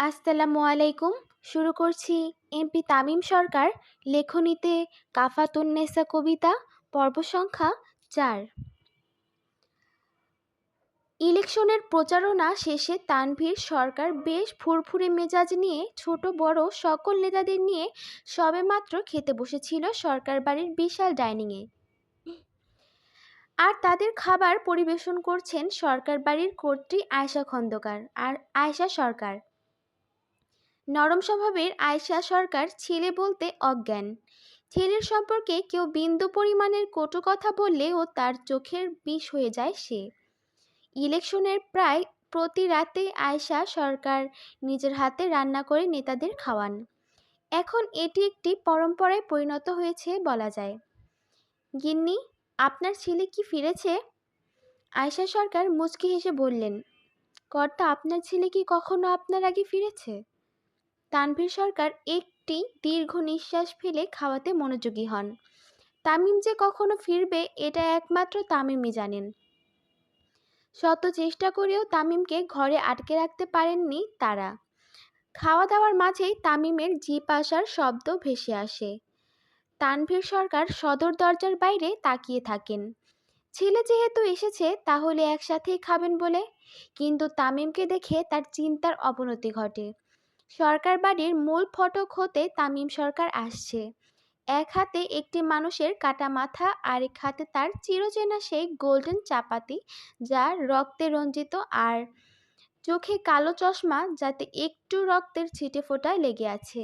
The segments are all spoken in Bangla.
আসসালামু আলাইকুম, শুরু করছি এমপি তামিম সরকার, লেখনীতে কাফাতুন্নেসা কবিতা, পর্ব সংখ্যা চার। ইলেকশনের প্রচারণা শেষে তানভীর সরকার বেশ ফুরফুরে মেজাজ নিয়ে ছোট, বড় সকল নেতাদের নিয়ে সবেমাত্র খেতে বসেছিল সরকার বাড়ির বিশাল ডাইনিংয়ে। আর তাদের খাবার পরিবেশন করছেন সরকার বাড়ির কর্ত্রী আয়শা খন্দকার আর আয়শা সরকার। নরম স্বভাবের আয়শা সরকার ছেলে বলতে অজ্ঞান। ছেলের সম্পর্কে কেউ বিন্দু পরিমাণের কটু কথা বললে ও তার চোখের বিষ হয়ে যায় সে। ইলেকশনের প্রায় প্রতি রাতে আয়শা সরকার নিজের হাতে রান্না করে নেতাদের খাওয়ান। এখন এটি একটি পরম্পরায় পরিণত হয়েছে বলা যায়। গিন্নি, আপনার ছেলে কি ফিরেছে? আয়শা সরকার মুচকি হেসে বললেন, কর্তা, আপনার ছেলে কি কখনো আপনার আগে ফিরেছে? তানভীর সরকার একটি দীর্ঘ নিঃশ্বাস ফেলে খাওয়াতে মনোযোগী হন। তামিম যে কখনো ফিরবে, এটা একমাত্র তামিমই জানেন। শত চেষ্টা করেও তামিমকে ঘরে আটকে রাখতে পারেননি তারা। খাওয়া দাওয়ার মাঝেই তামিমের জিপ আসার শব্দ ভেসে আসে। তানভীর সরকার সদর দরজার বাইরে তাকিয়ে থাকেন। ছেলে যেহেতু এসেছে, তাহলে একসাথেই খাবেন বলে। কিন্তু তামিমকে দেখে তার চিন্তার অবনতি ঘটে। সরকার বাড়ির মূল ফটক হতে তামিম সরকার আসছে। এক হাতে একটি মানুষের কাটা মাথা, আরেক হাতে তার চিরচেনা সেই গোল্ডেন চাপাতি যা রক্তে রঞ্জিত আর চোখে কালো চশমা যাতে একটু রক্তের ছিটে ফোটায় লেগে আছে।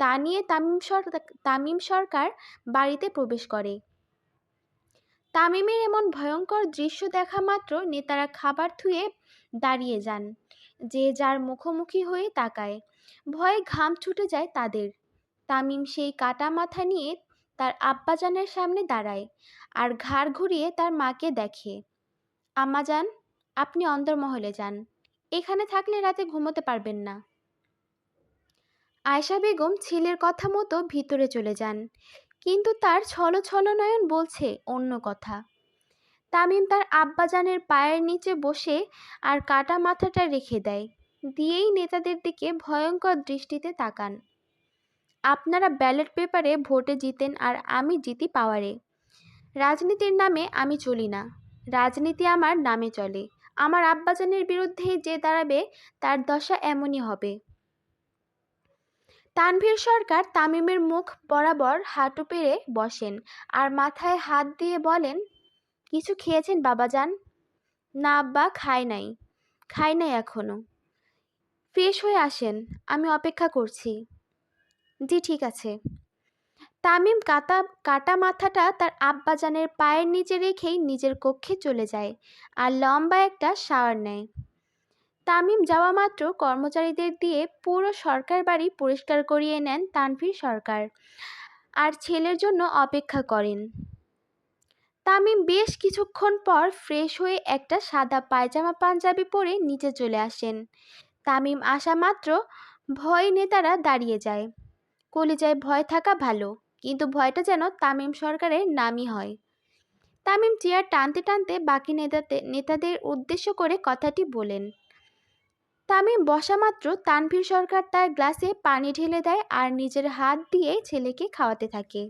তা নিয়ে তামিম সরকার তামিম সরকার বাড়িতে প্রবেশ করে। তামিমের এমন ভয়ঙ্কর দৃশ্য দেখা মাত্র নেতারা খাবার থুয়ে দাঁড়িয়ে যান, যে যার মুখোমুখি হয়ে তাকায়। ভয়ে ঘাম ছুটে যায় তাদের। তামিম সেই কাটা মাথা নিয়ে তার আব্বাজানের সামনে দাঁড়ায় আর ঘাড় ঘুরিয়ে তার মাকে দেখে আম্মা যান আপনি অন্দরমহলে যান। এখানে থাকলে রাতে ঘুমোতে পারবেন না। আয়শা বেগম ছেলের কথা মতো ভিতরে চলে যান, কিন্তু তার ছল ছল নয়ন বলছে অন্য কথা। তামিম তার আব্বাজানের পায়ের নিচে বসে আর কাটা মাথাটা রেখে দেয়। দিয়েই নেতাদের দিকে ভয়ঙ্কর দৃষ্টিতে তাকান। আপনারা ব্যালট পেপারে ভোটে জিতেন আর আমি জিতি পাওয়ারে। রাজনীতির নামে আমি চলি না। রাজনীতি আমার নামে চলে। আমার আব্বাজানের বিরুদ্ধে যে দাঁড়াবে, তার দশা এমনই হবে। তানভীর সরকার তামিমের মুখ বরাবর হাঁটু পেরে বসেন আর মাথায় হাত দিয়ে বলেন, কিছু খেয়েছেন বাবাজান? না আব্বা খায় নাই। খায় নাই এখনও। ফ্রেশ হয়ে আসেন, আমি অপেক্ষা করছি। জি, ঠিক আছে। তামিম কাটা কাটা মাথাটা তার আব্বাজানের পায়ের নিচে রেখেই নিজের কক্ষে চলে যায় আর লম্বা একটা শাওয়ার নেয়। তামিম যাওয়া মাত্র কর্মচারীদের দিয়ে পুরো সরকার বাড়ি পরিষ্কার করিয়ে নেন তানভীর সরকার আর ছেলের জন্য অপেক্ষা করেন। তামিম বেশ কিছুক্ষণ পর ফ্রেশ হয়ে একটা সাদা পায়জামা পাঞ্জাবি পরে নিচে চলে আসেন। তামিম আসা মাত্র ভয় নেতারা দাঁড়িয়ে যায়। কলিজায় ভয় থাকা ভালো, কিন্তু ভয়টা যেন তামিম সরকারের নামই হয়। তামিম চেয়ার টানতে টানতে বাকি নেতাতে নেতাদের উদ্দেশ্য করে কথাটি বলেন। তামিম বসা মাত্র তানভীর সরকার তার গ্লাসে পানি ঢেলে দেয় আর নিজের হাত দিয়ে ছেলেকে খাওয়াতে থাকে।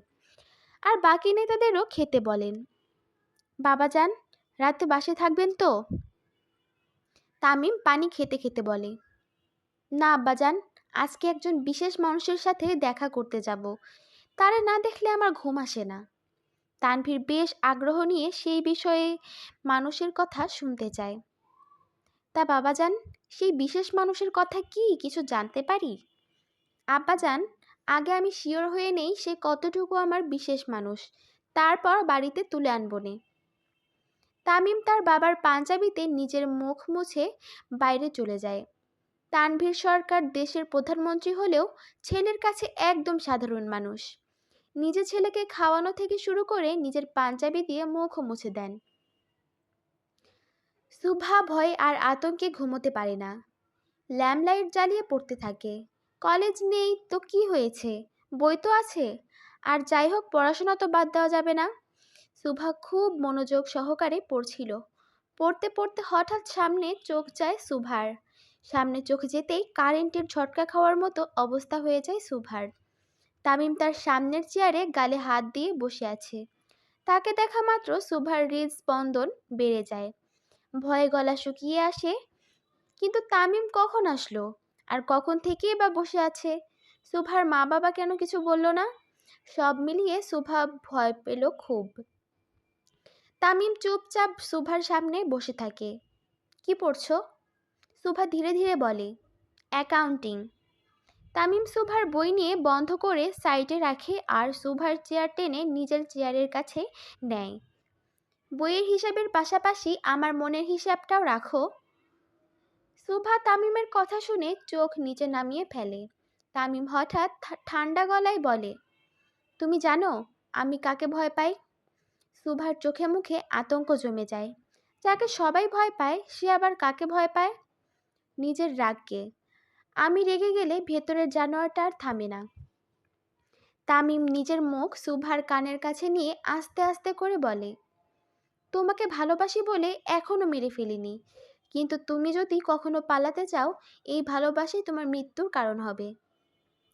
আর বাকি নেতাদেরও খেতে বলেন, বাবা যান, রাতে বাসে থাকবেন তো? তামিম পানি খেতে খেতে বলে না, আব্বাজান, আজকে একজন বিশেষ মানুষের সাথে দেখা করতে যাব। তারে না দেখলে আমার ঘুম আসে না। তানভীর বেশ আগ্রহ নিয়ে সেই বিষয়ে মানুষের কথা শুনতে চায়। তা বাবাজান, সেই বিশেষ মানুষের কথা কি কিছু জানতে পারি? আব্বাজান, আগে আমি শিওর হয়ে নেই সে কতটুকু আমার বিশেষ মানুষ। তারপর বাড়িতে তুলে আনব নে। তামিম তার বাবার পাঞ্জাবিতে নিজের মুখ মুছে বাইরে চলে যায়। তানভীর সরকার দেশের প্রধানমন্ত্রী হলেও ছেলের কাছে একদম সাধারণ মানুষ। নিজে ছেলেকে খাওয়ানো থেকে শুরু করে নিজের পাঞ্জাবি দিয়ে মুখও মুছে দেন। সুভা ভয়ে আর আতঙ্কে ঘুমোতে পারে না। ল্যাম্পলাইট জ্বালিয়ে পড়তে থাকে। কলেজ নেই তো কি হয়েছে? বই তো আছে। আর যাই হোক, পড়াশোনা তো বাদ দেওয়া যাবে না। সুভা খুব মনোযোগ সহকারে পড়ছিল। পড়তে পড়তে হঠাৎ সামনে চোখ যায় সুভার। সামনে চোখে যেতেই কারেন্টের ঝটকা খাওয়ার মতো অবস্থা হয়ে যায় সুভার। তামিম তার সামনের চেয়ারে গালে হাত দিয়ে বসে আছে। তাকে দেখা মাত্র সুভার হৃদস্পন্দন বেড়ে যায়। ভয়ে গলা শুকিয়ে আসে, কিন্তু তামিম কখন আসলো? আর কখন থেকেই বা বসে আছে? সুভার মা বাবা কেন কিছু বলল না? সব মিলিয়ে সুভা ভয় পেল খুব। তামিম চুপচাপ সুভার সামনে বসে থাকে। কি পড়ছো? সুভা ধীরে ধীরে বলে অ্যাকাউন্টিং তামিম সুভার বই নিয়ে বন্ধ করে সাইডে রাখে আর সুভার চেয়ার টেনে নিজের চেয়ারের কাছে নেয়। বইয়ের হিসাবের পাশাপাশি আমার মনের হিসাবটাও রাখো। সুভা তামিমের কথা শুনে চোখ নিচে নামিয়ে ফেলে। তামিম হঠাৎ ঠান্ডা গলায় বলে, তুমি জানো আমি কাকে ভয় পাই? সুভার চোখে মুখে আতঙ্ক জমে যায়। যাকে সবাই ভয় পায়, সে আবার কাকে ভয় পায়? নিজের রাগকে। আমি রেগে গেলে ভেতরের জানোয়ারটা আর থামে না। তামিম নিজের মুখ সুভার কানের কাছে নিয়ে আস্তে আস্তে করে বলে, তোমাকে ভালোবাসি বলে এখনও মেরে ফেলিনি। কিন্তু তুমি যদি কখনো পালাতে চাও, এই ভালোবাসাই তোমার মৃত্যুর কারণ হবে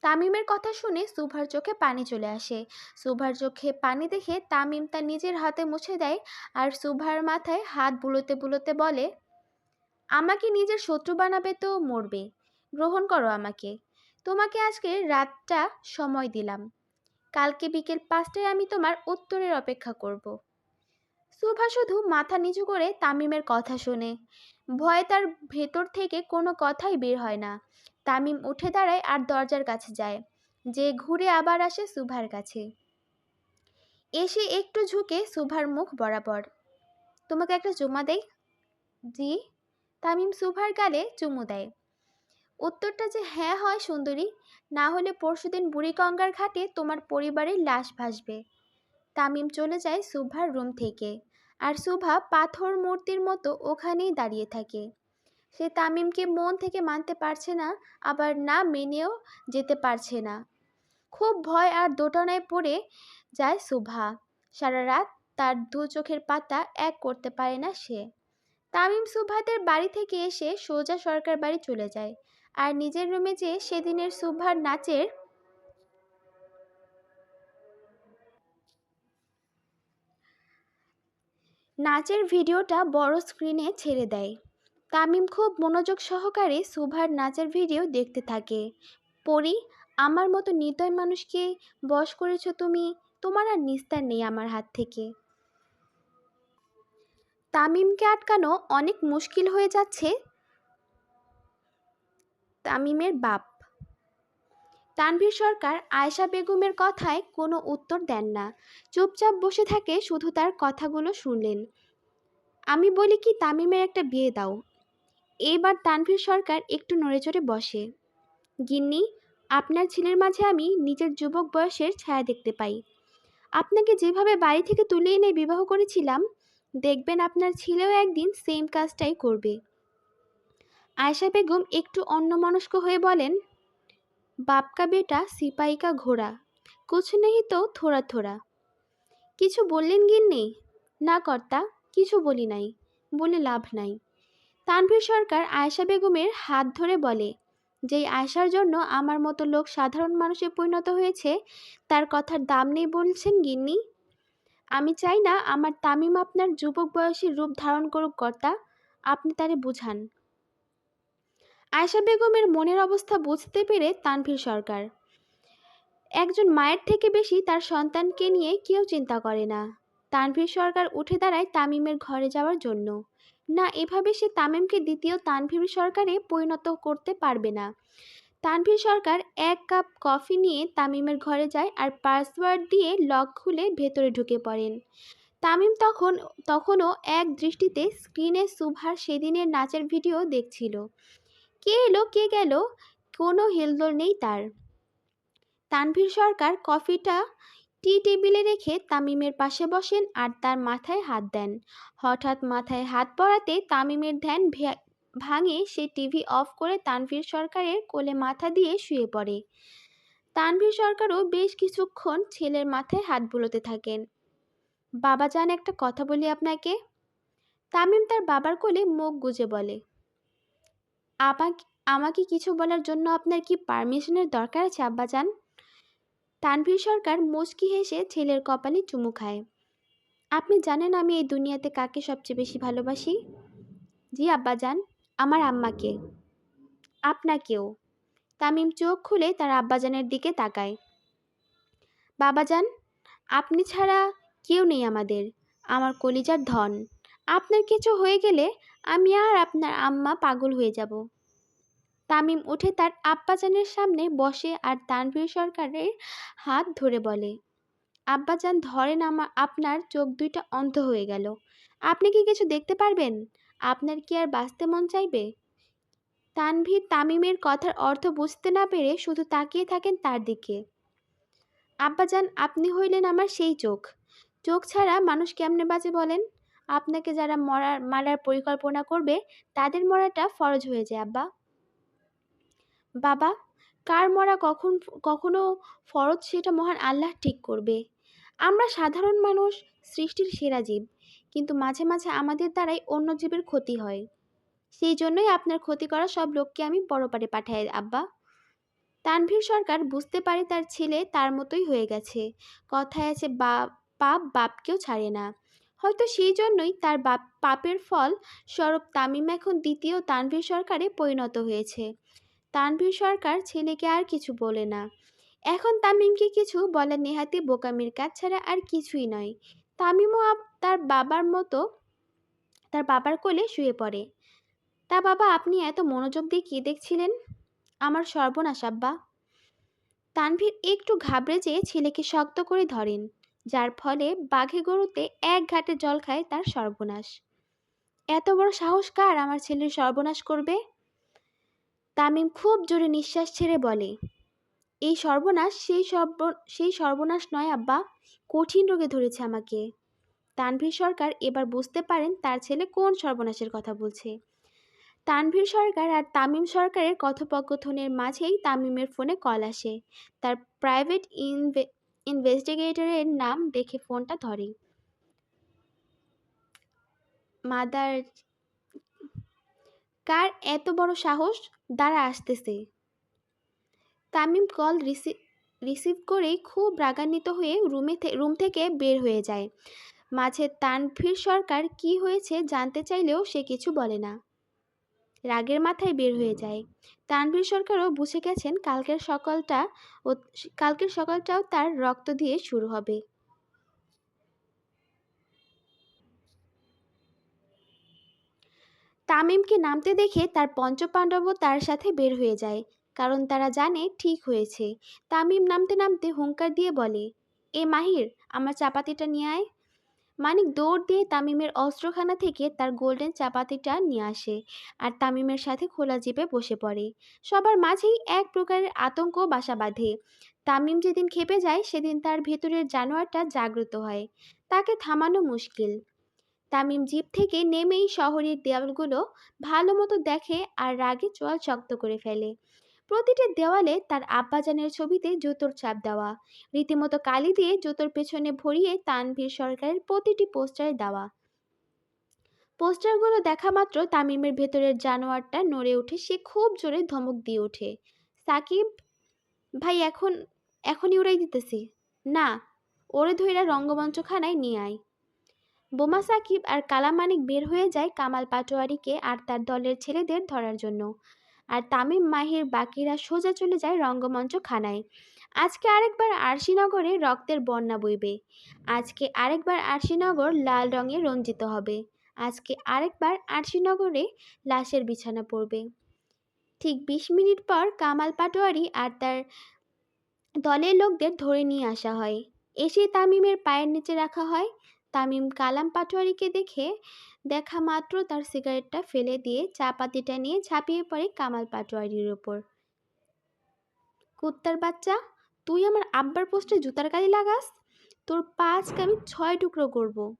তামিমের কথা শুনে সুভার চোখে পানি চলে আসে। সুভার চোখে পানি দেখে তামিম তার নিজের হাতে মুছে দেয় আর সুভার মাথায় হাত বুলোতে বুলোতে বলে আমাকে নিজের শত্রু বানাবে তো মরবে। গ্রহণ করো আমাকে। তোমাকে আজকে রাতটা সময় দিলাম। কালকে বিকেল পাঁচটায় আমি তোমার উত্তরের অপেক্ষা করব। সুভা শুধু মাথা নিচু করে তামিমের কথা শোনে। ভয়ে তার ভেতর থেকে কোনো কথাই বের হয় না। তামিম উঠে দাঁড়ায় আর দরজার কাছে যায়, যে ঘুরে আবার আসে সুভার কাছে। এসে একটু ঝুঁকে সুভার মুখ বরাবর। তোমাকে একটা জমা দেই? জি? তামিম সুভার গালে চুমু দেয়। উত্তরটা যে হ্যাঁ হয় সুন্দরী, না হলে পরশুদিন বুড়িগঙ্গার ঘাটে তোমার পরিবারের লাশ ভাসবে। তামিম চলে যায় সুভার রুম থেকে আর সুভা পাথর মূর্তির মতো ওখানেই দাঁড়িয়ে থাকে। সে তামিমকে মন থেকে মানতে পারছে না, আবার না মেনেও যেতে পারছে না। খুব ভয় আর দোটানায় পড়ে যায় সুভা। সারা রাত তার দু চোখের পাতা এক করতে পারে না সে। তামিম সুভাদের বাড়ি থেকে এসে সোজা সরকার বাড়ি চলে যায়। আর নিজের রুমে যে সেদিনের সুভার নাচের নাচের ভিডিওটা বড় স্ক্রিনে ছেড়ে দেয়। তামিম খুব মনোযোগ সহকারে সুভার নাচের ভিডিও দেখতে থাকে। পরি, আমার মতো নির্দয় মানুষকে বশ করেছ তুমি, তোমার আর নিস্তার নেই আমার হাত থেকে। তামিমকে আটকানো অনেক মুশকিল হয়ে যাচ্ছে তামিমের বাপ। তানভীর সরকার আয়শা বেগমের কথায় কোনো উত্তর দেন না। চুপচাপ বসে থাকে শুধু তার কথাগুলো শুনলেন। আমি বলি কি, তামিমের একটা বিয়ে দাও। এইবার তানভীর সরকার একটু নড়েচড়ে বসে। গিন্নি, আপনার ছেলের মাঝে আমি নিজের যুবক বয়সের ছায়া দেখতে পাই। আপনাকে যেভাবে বাড়ি থেকে তুলে এনে বিবাহ করেছিলাম দেখবেন আপনার ছেলেও একদিন সেম কাজটাই করবে। আয়শা বেগম একটু অন্যমনস্ক হয়ে বলেন, বাপকা বেটা সিপাইকা ঘোড়া, কুছ নেই তো থোড়া থোড়া। কিছু বললেন গিন্নি? না কর্তা, কিছু বলি নাই, বলে লাভ নাই। তানভীর সরকার আয়শা বেগমের হাত ধরে বলে, যেই আয়সার জন্য আমার মতো লোক সাধারণ মানুষে পরিণত হয়েছে, তার কথার দাম নেই বলছেন গিন্নি? আমি চাই না আমার তামিম আপনার যুবক বয়সী রূপ ধারণ করুক, কর্তা। আপনি তারে বুঝান। আয়শা বেগমের মনের অবস্থা বুঝতে পেরে তানভীর সরকার। একজন মায়ের থেকে বেশি তার সন্তানকে নিয়ে কেউ চিন্তা করে না। তানভীর সরকার উঠে দাঁড়ায় তামিমের ঘরে যাওয়ার জন্য। না, এভাবে সে তামিমকে দ্বিতীয় তানভীর সরকারে পরিণত করতে পারবে না। তানভীর সরকার এক কাপ কফি নিয়ে তামিমের ঘরে যায় আর পাসওয়ার্ড দিয়ে লক খুলে ভেতরে ঢুকে পড়েন। তামিম তখন, তখনও এক দৃষ্টিতে স্ক্রিনে সুভার সেদিনের নাচের ভিডিও দেখছিল। কে এলো, কে গেল, কোনো হেলদোল নেই তার। তানভীর সরকার কফিটা টি টেবিলে রেখে তামিমের পাশে বসেন আর তার মাথায় হাত দেন। হঠাৎ মাথায় হাত পড়াতে তামিমের ধ্যান ভাঙে, সে টিভি অফ করে তানভীর সরকারের কোলে মাথা দিয়ে শুয়ে পড়ে। তানভীর সরকারও বেশ কিছুক্ষণ ছেলের মাথায় হাত বুলোতে থাকেন। বাবা যান, একটা কথা বলি আপনাকে। তামিম তার বাবার কোলে মুখ গুজে বলে আমাকে আমাকে কিছু বলার জন্য আপনার কি পারমিশনের দরকার আছে, আব্বা আব্বাজান তানভীর সরকার মুচকি হেসে ছেলের কপালে চুমু খায়। আপনি জানেন আমি এই দুনিয়াতে কাকে সবচেয়ে বেশি ভালোবাসি? জি আব্বাজান আমার আম্মাকে। আপনাকেও। তামিম চোখ খুলে তার আব্বাজানের দিকে তাকায়। বাবাজান, আপনি ছাড়া কেউ নেই আমাদের, আমার কলিজার ধন। আপনার কিছু হয়ে গেলে আমি আর আপনার আম্মা পাগল হয়ে যাব। তামিম উঠে তার আব্বাজানের সামনে বসে আর তানভীর সরকারের হাত ধরে বলে, আব্বাজান, ধরেন আমার আপনার চোখ দুইটা অন্ধ হয়ে গেল। আপনি কি কিছু দেখতে পারবেন? আপনার কি আর বাঁচতে মন চাইবে? তানভীর তামিমের কথার অর্থ বুঝতে না পেরে শুধু তাকিয়ে থাকেন তার দিকে। আব্বাজান, আপনি হইলেন আমার সেই চোখ। চোখ ছাড়া মানুষ কেমনে বাজে বলেন? আপনাকে যারা মরার, মারার পরিকল্পনা করবে, তাদের মরাটা ফরজ হয়ে যায়, আব্বা। বাবা, কার মরা কখন, কখনো ফরজ, সেটা মহান আল্লাহ ঠিক করবে। আমরা সাধারণ মানুষ, সৃষ্টির সেরা জীব। কিন্তু মাঝে মাঝে আমাদের দ্বারাই অন্য জীবের ক্ষতি হয়। সেই জন্যই আপনার ক্ষতি করা সব লোককে আমি পরপারে পাঠাই, আব্বা। তানভীর সরকার বুঝতে পারে তার ছেলে তার মতোই হয়ে গেছে। কথায় আছে বাপ পাপ বাপকেও ছাড়ে না। হয়তো সেই জন্যই তার বাপ, পাপের ফল স্বরূপ তামিম এখন দ্বিতীয় তানভীর সরকারে পরিণত হয়েছে। তানভীর সরকার ছেলেকে আর কিছু বলে না। এখন তামিমকে কিছু বলে নেহাতি বোকামির কাজ ছাড়া আর কিছুই নয়। তামিমও তার বাবার মতো, তার বাবার কোলে শুয়ে পড়ে। তা বাবা, আপনি এত মনোযোগ দিয়ে কী দেখছিলেন? আমার সর্বনাশ, আব্বা। তানভীর একটু ঘাবড়ে যেয়ে ছেলেকে শক্ত করে ধরেন, যার ফলে বাঘে গরুতে এক ঘাটে জল খায় তার সর্বনাশ। এত বড় সাহস কার আমার ছেলের সর্বনাশ করবে? তামিম খুব জোরে নিঃশ্বাস ছেড়ে বলে, এই সর্বনাশ, সেই সর্ব, সেই সর্বনাশ নয়, আব্বা। কঠিন রোগে ধরেছে আমাকে। তানভীর সরকার এবার বুঝতে পারেন তার ছেলে কোন সর্বনাশের কথা বলছে। তানভীর সরকার আর তামিম সরকারের কথোপকথনের মাঝেই তামিমের ফোনে কল আসে। তার প্রাইভেট ইনভে ইনভেস্টিগেটরের নাম দেখে ফোনটা ধরে। মাদার, কার এত বড় সাহস? দ্বারা আসতেছে। তামিম কল রিসিভ রিসিভ করেই খুব রাগান্বিত হয়ে রুমে রুম থেকে বের হয়ে যায়। মাঝে তানভীর সরকার কি হয়েছে জানতে চাইলেও সে কিছু বলে না। রাগের মাথায় বের হয়ে যায়। তানভীর সরকারও বুঝে গেছেন কালকের সকালটা ও কালকের সকালটাও তার রক্ত দিয়ে শুরু হবে। তামিমকে নামতে দেখে তার পঞ্চপাণ্ডবও তার সাথে বের হয়ে যায়, কারণ তারা জানে ঠিক হয়েছে। তামিম নামতে নামতে হুঙ্কার দিয়ে বলে, এ মাহির, আমার চাপাতিটা নিয়ে আয়। মানিক দৌড় দিয়ে তামিমের অস্ত্রখানা থেকে তার গোল্ডেন চাপাতিটা নিয়ে আসে আর তামিমের সাথে খোলা জিপে বসে পড়ে। সবার মাঝেই এক প্রকারের আতঙ্ক বাসা বাঁধে। তামিম যেদিন খেপে যায়, সেদিন তার ভেতরের জানোয়ারটা জাগ্রত হয়। তাকে থামানো মুশকিল। তামিম জিপ থেকে নেমেই শহরের দেওয়ালগুলো ভালো মতো দেখে আর রাগে চোয়াল শক্ত করে ফেলে। প্রতিটি দেওয়ালে তার আব্বাজানের ছবিতে জুতোর ছাপ দেওয়া, রীতিমতো কালি দিয়ে জুতোর পেছনে ভরিয়ে তানভীর সরকারের প্রতিটি পোস্টারে দেওয়া। পোস্টারগুলো দেখা মাত্র তামিমের ভেতরের জানোয়ারটা নড়ে উঠে, সে খুব জোরে ধমক দিয়ে ওঠে। সাকিব, ভাই, এখন, এখনই উড়াই দিতেছি। না, ওরে ধইরা রঙ্গমঞ্চখানায় নিয়ে আয়। বোমা সাকিব আর কালামানিক বের হয়ে যায় কামাল পাটোয়ারিকে আর তার দলের ছেলেদের ধরার জন্য। আর তামিম, মাহির, বাকিরা সোজা চলে যায় রঙ্গমঞ্চ খানায় আজকে আরেকবার আরশিনগরে রক্তের বন্যা বইবে। আজকে আরেকবার আরশিনগর লাল রঙে রঞ্জিত হবে। আজকে আরেকবার আরশিনগরে লাশের বিছানা পড়বে। ঠিক বিশ মিনিট পর কামাল পাটোয়ারি আর তার দলের লোকদের ধরে নিয়ে আসা হয়। এসে তামিমের পায়ের নিচে রাখা হয়। তামিম কালাম পাটোয়ারিকে দেখে দেখা মাত্র তার সিগারেটটা ফেলে দিয়ে চা পাতিটা নিয়ে ঝাঁপিয়ে পড়ে কামাল পাটোয়ারির ওপর। কুত্তার বাচ্চা, তুই আমার আব্বার পোস্টে জুতার কালি লাগাস? তোর পা আজকে আমি ছয় টুকরো করব।